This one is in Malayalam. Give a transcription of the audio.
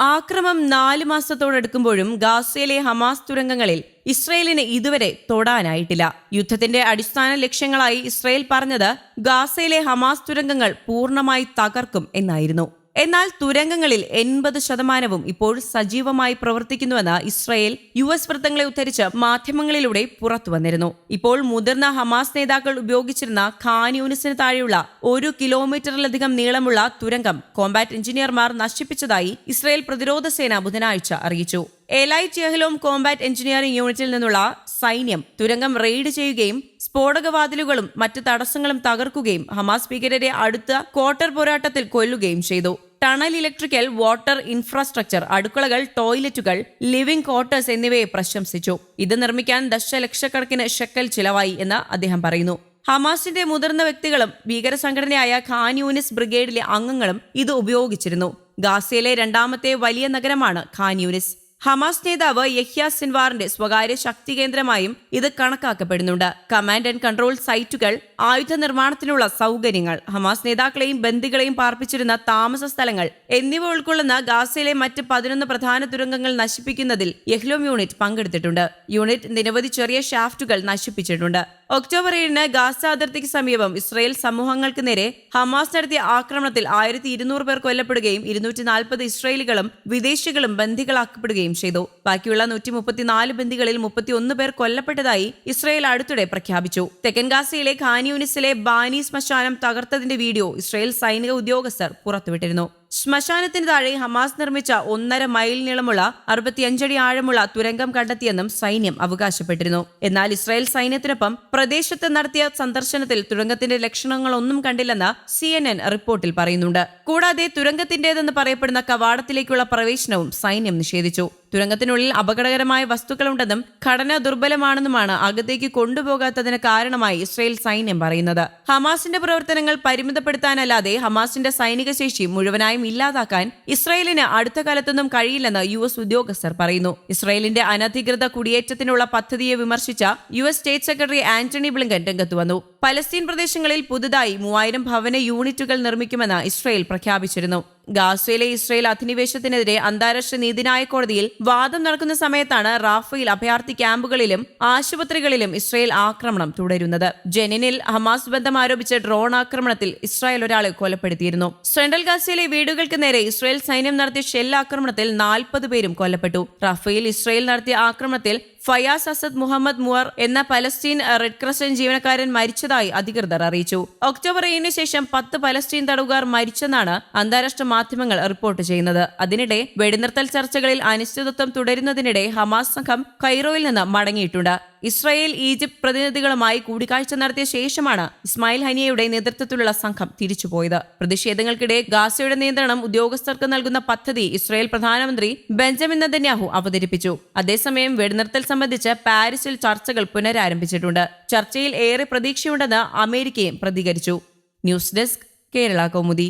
ആക്രമം നാല് മാസത്തോടടുക്കുമ്പോഴും ഗാസയിലെ ഹമാസ് തുരങ്കങ്ങളിൽ ഇസ്രയേലിന് ഇതുവരെ തൊടാനായിട്ടില്ല. യുദ്ധത്തിന്റെ അടിസ്ഥാന ലക്ഷ്യങ്ങളായി ഇസ്രയേൽ പറഞ്ഞത് ഗാസയിലെ ഹമാസ് തുരങ്കങ്ങൾ പൂർണമായി തകർക്കും എന്നായിരുന്നു. എന്നാൽ തുരങ്കങ്ങളിൽ എൺപത് ശതമാനവും ഇപ്പോൾ സജീവമായി പ്രവർത്തിക്കുന്നുവെന്ന് ഇസ്രയേൽ യു എസ് വൃത്തങ്ങളെ ഉദ്ധരിച്ച് മാധ്യമങ്ങളിലൂടെ പുറത്തു വന്നിരുന്നു. ഇപ്പോൾ മുതിർന്ന ഹമാസ് നേതാക്കൾ ഉപയോഗിച്ചിരുന്ന ഖാൻ യൂണിസിന് താഴെയുള്ള ഒരു കിലോമീറ്ററിലധികം നീളമുള്ള തുരങ്കം കോമ്പാറ്റ് എഞ്ചിനീയർമാർ നശിപ്പിച്ചതായി ഇസ്രയേൽ പ്രതിരോധ സേന ബുധനാഴ്ച അറിയിച്ചു. എലൈറ്റ് ചെഹ്ലോം കോമ്പാറ്റ് എഞ്ചിനീയറിംഗ് യൂണിറ്റിൽ നിന്നുള്ള സൈന്യം തുരങ്കം റെയ്ഡ് ചെയ്യുകയും സ്ഫോടകവാതിലുകളും മറ്റ് തടസ്സങ്ങളും തകർക്കുകയും ഹമാസ് ഭീകരരെ അടുത്ത ക്വാർട്ടർ പോരാട്ടത്തിൽ കൊല്ലുകയും ചെയ്തു. ടണൽ ഇലക്ട്രിക്കൽ വാട്ടർ ഇൻഫ്രാസ്ട്രക്ചർ അടുക്കളകൾ ടോയ്ലറ്റുകൾ ലിവിംഗ് ക്വാർട്ടേഴ്സ് എന്നിവയെ പ്രശംസിച്ചു. ഇത് നിർമ്മിക്കാൻ ദശലക്ഷക്കണക്കിന് ഷെക്കൽ ചിലവായി എന്ന് അദ്ദേഹം പറയുന്നു. ഹമാസിന്റെ മുതിർന്ന വ്യക്തികളും ഭീകര സംഘടനയായ ഖാൻ യൂനിസ് ബ്രിഗേഡിലെ അംഗങ്ങളും ഇത് ഉപയോഗിച്ചിരുന്നു. ഗാസയിലെ രണ്ടാമത്തെ വലിയ നഗരമാണ് ഖാൻ യൂനിസ്. ഹമാസ് നേതാവ് യഹ്യ സിൻവാറിന്റെ സ്വകാര്യ ശക്തി കേന്ദ്രമായും ഇത് കണക്കാക്കപ്പെടുന്നുണ്ട്. കമാൻഡ് ആൻഡ് കൺട്രോൾ സൈറ്റുകൾ ആയുധ നിർമ്മാണത്തിനുള്ള സൗകര്യങ്ങൾ ഹമാസ് നേതാക്കളെയും ബന്ദികളെയും പാർപ്പിച്ചിരുന്ന താമസ സ്ഥലങ്ങൾ എന്നിവ ഉൾക്കൊള്ളുന്ന ഗാസയിലെ മറ്റ് പതിനൊന്ന് പ്രധാന തുരങ്കങ്ങൾ നശിപ്പിക്കുന്നതിൽ യഹ്ലോം യൂണിറ്റ് പങ്കെടുത്തിട്ടുണ്ട്. യൂണിറ്റ് നിരവധി ചെറിയ ഷാഫ്റ്റുകൾ നശിപ്പിച്ചിട്ടുണ്ട്. ഒക്ടോബർ ഏഴിന് ഗാസ അതിർത്തിക്ക് സമീപം ഇസ്രയേൽ സമൂഹങ്ങൾക്ക് നേരെ ഹമാസ് നടത്തിയ ആക്രമണത്തിൽ ആയിരത്തി ഇരുന്നൂറ് പേർ കൊല്ലപ്പെടുകയും ഇരുന്നൂറ്റി നാൽപ്പത് ഇസ്രായേലികളും വിദേശികളും ബന്ദികളാക്കപ്പെടുകയും ചെയ്തു. ബാക്കിയുള്ള നൂറ്റി മുപ്പത്തിനാല് ബന്ദികളിൽ മുപ്പത്തിയൊന്ന് പേർ കൊല്ലപ്പെട്ടതായി ഇസ്രയേൽ അടുത്തിടെ പ്രഖ്യാപിച്ചു. തെക്കൻ ഗാസയിലെ ഖാനിയൂനിസിലെ ബാനി ശ്മശാനം തകർത്തതിന്റെ വീഡിയോ ഇസ്രയേൽ സൈനിക ഉദ്യോഗസ്ഥർ പുറത്തുവിട്ടിരുന്നു. ശ്മശാനത്തിന് താഴെ ഹമാസ് നിർമ്മിച്ച ഒന്നര മൈൽ നീളമുള്ള അറുപത്തിയഞ്ചടി ആഴമുള്ള തുരങ്കം കണ്ടെത്തിയെന്നും സൈന്യം അവകാശപ്പെട്ടിരുന്നു. എന്നാൽ ഇസ്രായേൽ സൈന്യത്തിനൊപ്പം പ്രദേശത്ത് നടത്തിയ സന്ദർശനത്തിൽ തുരങ്കത്തിന്റെ ലക്ഷണങ്ങളൊന്നും കണ്ടില്ലെന്ന് സി റിപ്പോർട്ടിൽ പറയുന്നുണ്ട്. കൂടാതെ തുരങ്കത്തിന്റേതെന്ന് പറയപ്പെടുന്ന കവാടത്തിലേക്കുള്ള പ്രവേശനവും സൈന്യം നിഷേധിച്ചു. തുരങ്കത്തിനുള്ളിൽ അപകടകരമായ വസ്തുക്കളുണ്ടെന്നും ഘടന ദുർബലമാണെന്നുമാണ് അകത്തേക്ക് കൊണ്ടുപോകാത്തതിന് കാരണമായി ഇസ്രയേൽ സൈന്യം പറയുന്നത്. ഹമാസിന്റെ പ്രവർത്തനങ്ങൾ പരിമിതപ്പെടുത്താനല്ലാതെ ഹമാസിന്റെ സൈനിക ശേഷി മുഴുവനായും ഇല്ലാതാക്കാൻ ഇസ്രയേലിന് അടുത്ത കാലത്തൊന്നും കഴിയില്ലെന്ന് യു എസ് ഉദ്യോഗസ്ഥർ പറയുന്നു. ഇസ്രയേലിന്റെ അനധികൃത കുടിയേറ്റത്തിനുള്ള പദ്ധതിയെ വിമർശിച്ച U S state secretary Antony Blinken രംഗത്ത് വന്നു. പലസ്തീൻ പ്രദേശങ്ങളിൽ പുതുതായി മൂവായിരം ഭവന യൂണിറ്റുകൾ നിർമ്മിക്കുമെന്ന് ഇസ്രയേൽ പ്രഖ്യാപിച്ചിരുന്നു. ഗാസയിലെ ഇസ്രയേൽ അധിനിവേശത്തിനെതിരെ അന്താരാഷ്ട്ര നീതിന്യായ കോടതിയിൽ വാദം നടക്കുന്ന സമയത്താണ് റാഫയിൽ അഭയാർത്ഥി ക്യാമ്പുകളിലും ആശുപത്രികളിലും ഇസ്രയേൽ ആക്രമണം തുടരുന്നത്. ജെനിനിൽ ഹമാസ് ബന്ധം ആരോപിച്ച ഡ്രോൺ ആക്രമണത്തിൽ ഇസ്രായേൽ ഒരാളെ കൊലപ്പെടുത്തിയിരുന്നു. സെൻട്രൽ ഗാസയിലെ വീടുകൾക്ക് നേരെ ഇസ്രയേൽ സൈന്യം നടത്തിയ ഷെൽ ആക്രമണത്തിൽ നാൽപ്പത് പേരും കൊല്ലപ്പെട്ടു. റാഫയിൽ ഇസ്രയേൽ നടത്തിയ ആക്രമണത്തിൽ ഫയാസ് അസദ് മുഹമ്മദ് മുവർ എന്ന പലസ്തീൻ റെഡ് ക്രസന്റ് ജീവനക്കാരൻ മരിച്ചതായി അധികൃതർ അറിയിച്ചു. ഒക്ടോബർ ഏഴിന് ശേഷം പത്ത് പലസ്തീൻ തടവുകാർ മരിച്ചെന്നാണ് അന്താരാഷ്ട്ര മാധ്യമങ്ങൾ റിപ്പോർട്ട് ചെയ്യുന്നത്. അതിനിടെ വെടിനിർത്തൽ ചർച്ചകളിൽ അനിശ്ചിതത്വം തുടരുന്നതിനിടെ ഹമാസ് സംഘം കൈറോയിൽ നിന്ന് മടങ്ങിയിട്ടുണ്ട്. ഇസ്രായേൽ ഈജിപ്ത് പ്രതിനിധികളുമായി കൂടിക്കാഴ്ച നടത്തിയ ശേഷമാണ് ഇസ്മായിൽ ഹനിയയുടെ നേതൃത്വത്തിലുള്ള സംഘം തിരിച്ചുപോയത്. പ്രതിഷേധങ്ങൾക്കിടെ ഗാസയുടെ നിയന്ത്രണം ഉദ്യോഗസ്ഥർക്ക് നൽകുന്ന പദ്ധതി ഇസ്രായേൽ പ്രധാനമന്ത്രി ബെഞ്ചമിൻ നദന്യാഹു അവതരിപ്പിച്ചു. അതേസമയം വെടിനിർത്തൽ സംബന്ധിച്ച് പാരീസിൽ ചർച്ചകൾ പുനരാരംഭിച്ചിട്ടുണ്ട്. ചർച്ചയിൽ ഏറെ പ്രതീക്ഷയുണ്ടെന്ന് അമേരിക്കയും പ്രതികരിച്ചു. News desk Kerala Kaumudi.